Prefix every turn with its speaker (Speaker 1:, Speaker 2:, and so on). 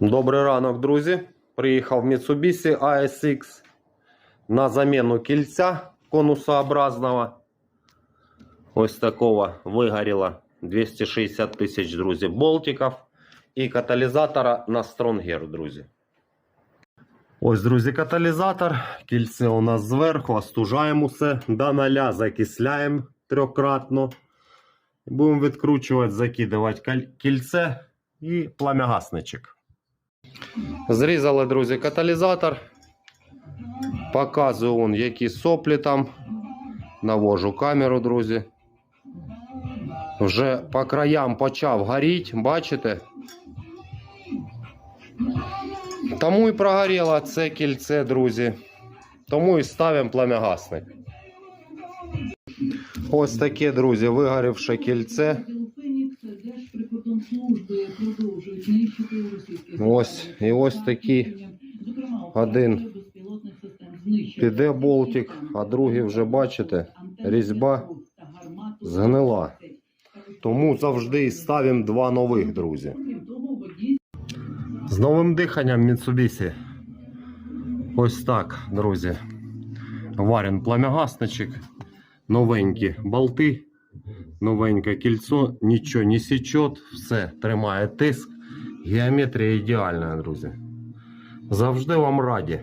Speaker 1: Добрий ранок, друзі. Приїхав Mitsubishi ASX на заміну кільця конусообразного. Ось такого вигоріло 260 тисяч, друзі, болтиків і каталізатора на Stronger, друзі. Ось, друзі, каталізатор. Кільце у нас зверху, остужаємо все до ноля, закисляємо трьохкратно. Будемо відкручувати, закидувати кільце і пламягасничок. Зрізали, друзі, каталізатор. Показую он, які соплі там. Навожу камеру, друзі. Вже по краям почав горіти, бачите? Тому і прогоріло це кільце, друзі. Тому і ставимо пламягасник. Ось таке, друзі, вигорівше кільце. Ось, і ось такі. Один піде болтик, а другий вже бачите, різьба згнила. Тому завжди і ставимо два нових, друзі. З новим диханням Mitsubishi. Ось так, друзі. Варен пламягасничок, новенькі болти, новеньке кільцо, нічого не січет, все тримає тиск. Геометрія ідеальна, друзі. Завжди вам раді.